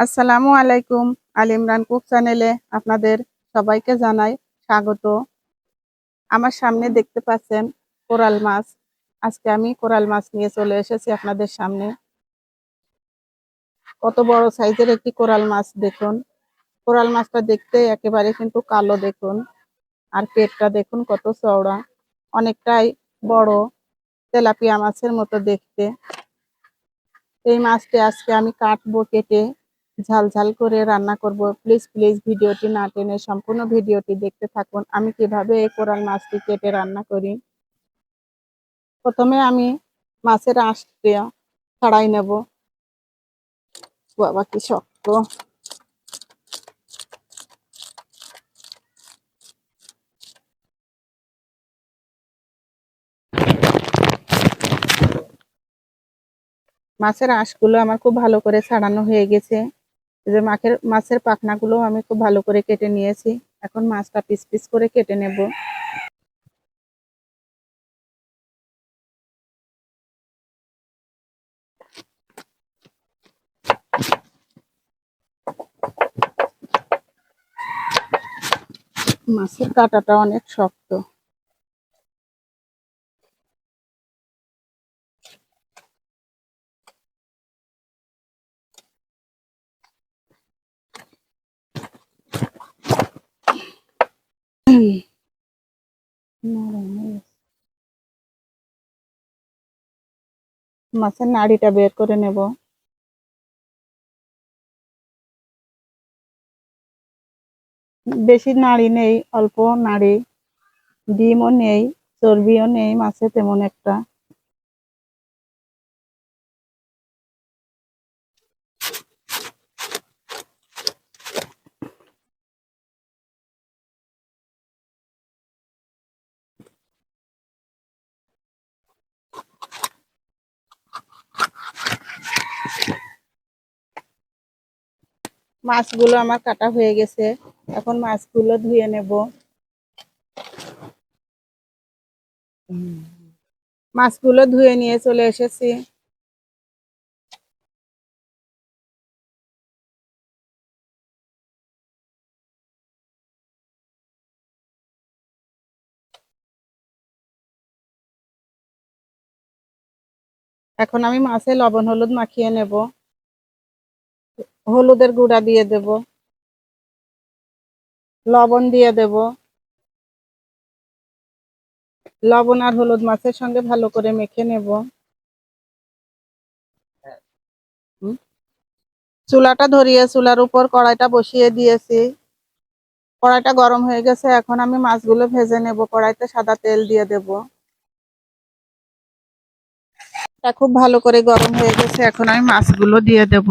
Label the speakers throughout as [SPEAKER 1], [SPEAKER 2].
[SPEAKER 1] আসসালামু আলাইকুম, আল ইমরান কুক চ্যানেলে আপনাদের সবাইকে জানাই স্বাগত। আমার সামনে দেখতে পাচ্ছেন কোরাল মাছ। আজকে আমি কোরাল মাছ নিয়ে চলে এসেছি আপনাদের সামনে। কত বড় সাইজের একটি কোরাল মাছ দেখুন। কোরাল মাছটা দেখতে একেবারে কিন্তু কালো দেখুন। আর পেটটা দেখুন কত চওড়া। অনেকটাই বড় তেলাপিয়া মাছের মতো দেখতে। এই মাছটি আজকে আমি কাটবো কেটে ঝাল ঝাল করে রান্না করব। প্লিজ প্লিজ ভিডিওটি না টেনে সম্পূর্ণ ভিডিওটি দেখতে থাকুন। আমি কীভাবে এই কোরাল মাছটি কেটে রান্না করি? প্রথমে আমি মাছের আঁশটা ছাড়াই নেব। বাবা, কি শক্ত। মাছের আঁশগুলো আমার খুব ভালো করে ছাড়ানো হয়ে গেছে। যে মাছের মাছের পাখনাগুলো আমি খুব ভালো করে কেটে নিয়েছি। এখন মাছটা পিস পিস করে কেটে নেব। মাছের কাঁটাটা অনেক শক্ত। মাছের নাড়িটা বের করে নেব। বেশি নাড়ি নেই, অল্প নাড়ি, ডিমও নেই, চর্বিও নেই মাছে তেমন একটা। মাছগুলো আমার কাটা হয়ে গেছে। এখন মাছগুলো ধুয়ে নেব। মাছগুলো ধুয়ে নিয়ে চলে এসেছি। এখন আমি মাছে লবণ, হলুদ মাখিয়ে নেব। হলুদের গুঁড়া দিয়ে দেব। লবণ দিয়ে দেব। লবণ আর হলুদ মাছের সঙ্গে ভালো করে মেখে নেব। চুলাটা ধরিয়ে, চুলার উপর কড়াইটা বসিয়ে দিয়েছি। কড়াইটা গরম হয়ে গেছে, এখন আমি মাছগুলো ভেজে নেব। কড়াইতে সাদা তেল দিয়ে দেব। খুব ভালো করে গরম হয়ে গেছে, এখন আমি মাছগুলো দিয়ে দেব।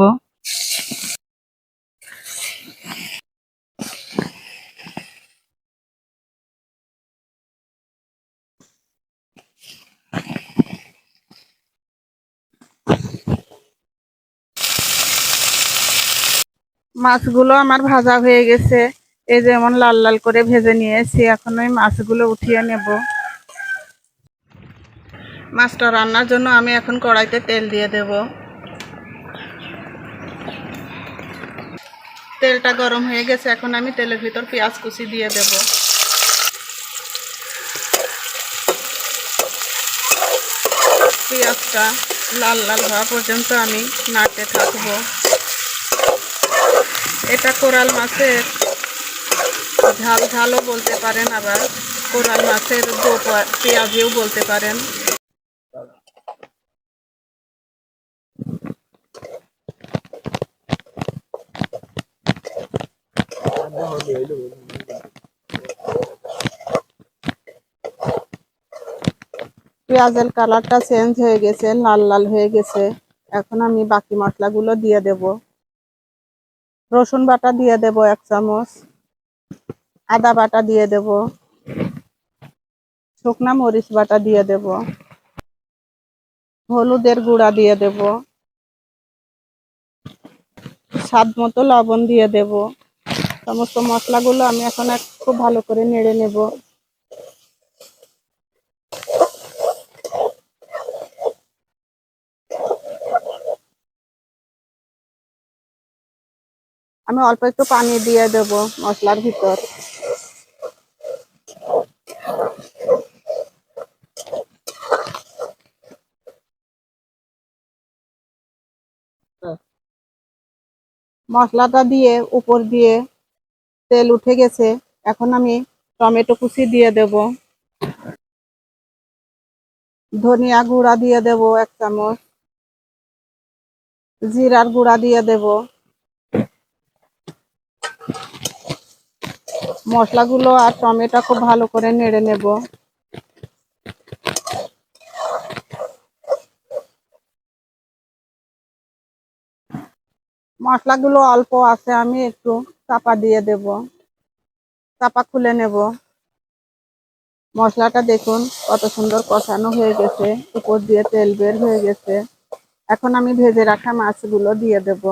[SPEAKER 1] মাছগুলো আমার ভাজা হয়ে গেছে। এই যেমন লাল লাল করে ভেজে নিয়েছি, এখন ওই মাছগুলো উঠিয়ে নেব। মাছটা রান্নার জন্য আমি এখন কড়াইতে তেল দিয়ে দেব। তেলটা গরম হয়ে গেছে, এখন আমি তেলের ভিতর পেঁয়াজ কুচি দিয়ে দেব। পেঁয়াজটা লাল লাল হওয়া পর্যন্ত আমি নাড়তে থাকব। এটা কোরাল মাছের ঝাল ঝালও বলতে পারেন আবার। কোরাল মাছের দো পেঁয়াজিও বলতে পারেন। পেঁয়াজের কালারটা চেঞ্জ হয়ে গেছে, লাল লাল হয়ে গেছে। এখন আমি বাকি মশলাগুলো দিয়ে দেব। রসুন বাটা দিয়ে দেব এক চামচ, আদা বাটা দিয়ে দেব, শুকনা মরিচ বাটা দিয়ে দেব, হলুদের গুঁড়া দিয়ে দেব, স্বাদ মতো লবণ দিয়ে দেব। সমস্ত মশলাগুলো আমি এখন খুব ভালো করে নেড়ে নেব। আমি অল্প একটু পানি দিয়ে দেব মশলার ভিতর। মশলাটা দিয়ে উপর দিয়ে তেল উঠে গেছে, এখন আমি টমেটো কুচি দিয়ে দেব। ধনিয়া গুঁড়া দিয়ে দেব এক চামচ। জিরার গুঁড়া দিয়ে দেব। মশলাগুলো আর টমেটো খুব ভালো করে নেড়ে নেব। মশলাগুলো অল্প আছে, আমি একটু চাপা দিয়ে দেব। চাপা খুলে নেব। মশলাটা দেখুন কত সুন্দর কষানো হয়ে গেছে, উপর দিয়ে তেল বের হয়ে গেছে। এখন আমি ভেজে রাখা মাছগুলো দিয়ে দেব।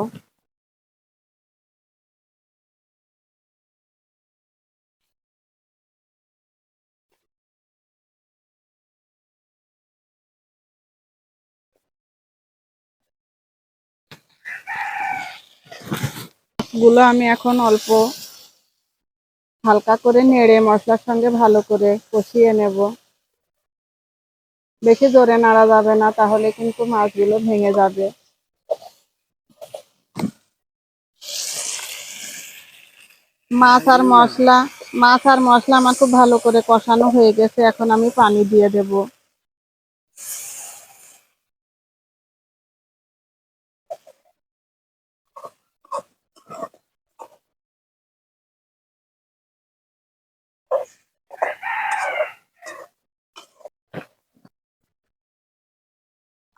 [SPEAKER 1] গুলো আমি এখন অল্প হালকা করে নেড়ে মশলার সঙ্গে ভালো করে কষিয়ে নেব। বেশি জোরে নাড়া যাবে না, তাহলে কিন্তু মাছগুলো ভেঙে যাবে। মাছ আর মশলা, মাছ আর মশলা আমার খুব ভালো করে কষানো হয়ে গেছে, এখন আমি পানি দিয়ে দেব।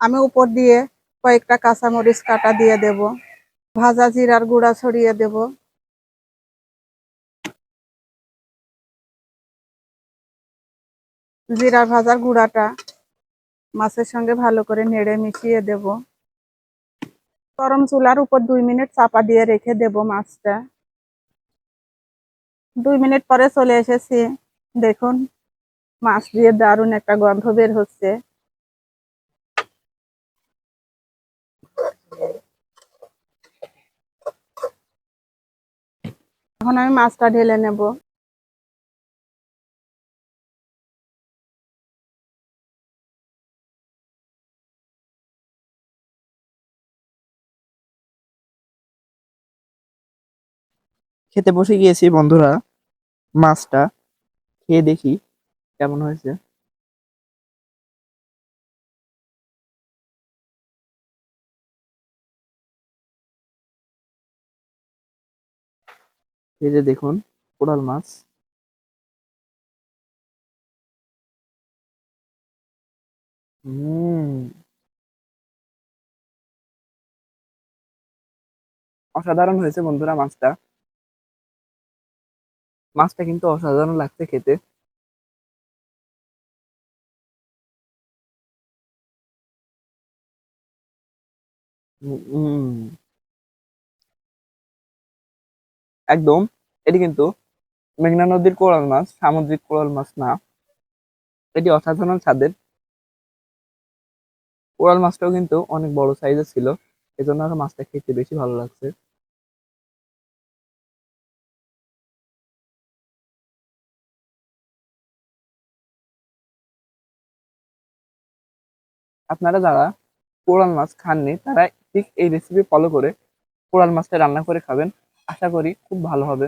[SPEAKER 1] আমি উপর দিয়ে কয়েকটা কাঁচামরিচ কাটা দিয়ে দেব। ভাজা জিরার গুঁড়া ছড়িয়ে দেব। জিরার ভাজার গুঁড়াটা মাছের সঙ্গে ভালো করে নেড়ে মিশিয়ে দেব। গরম চুলার উপর দুই মিনিট চাপা দিয়ে রেখে দেব মাছটা। দুই মিনিট পরে চলে এসেছি। দেখুন, মাছ দিয়ে দারুণ একটা গন্ধ বের হচ্ছে। এখন আমি মাছটা ঢেলে নেব।
[SPEAKER 2] খেতে বসে গিয়েছি বন্ধুরা মাছটা খেয়ে দেখি কেমন হয়েছে। এই যে দেখুন, কোরাল মাছ। অসাধারণ হয়েছে বন্ধুরা মাছটা। মাছটা কিন্তু অসাধারণ লাগছে খেতে। একদম। এটি কিন্তু মেঘনা নদীর কোরাল মাছ, সামুদ্রিক কোরাল মাছ না। এটি অসাধারণ স্বাদের। কোরাল মাছটাও কিন্তু অনেক বড় সাইজের ছিল, এজন্য আরও মাছটা খেতে বেশি ভালো লাগছে। আপনারা যারা কোরাল মাছ খাননি, তারা ঠিক এই রেসিপি ফলো করে কোরাল মাছটা রান্না করে খাবেন। আশা করি খুব ভালো হবে।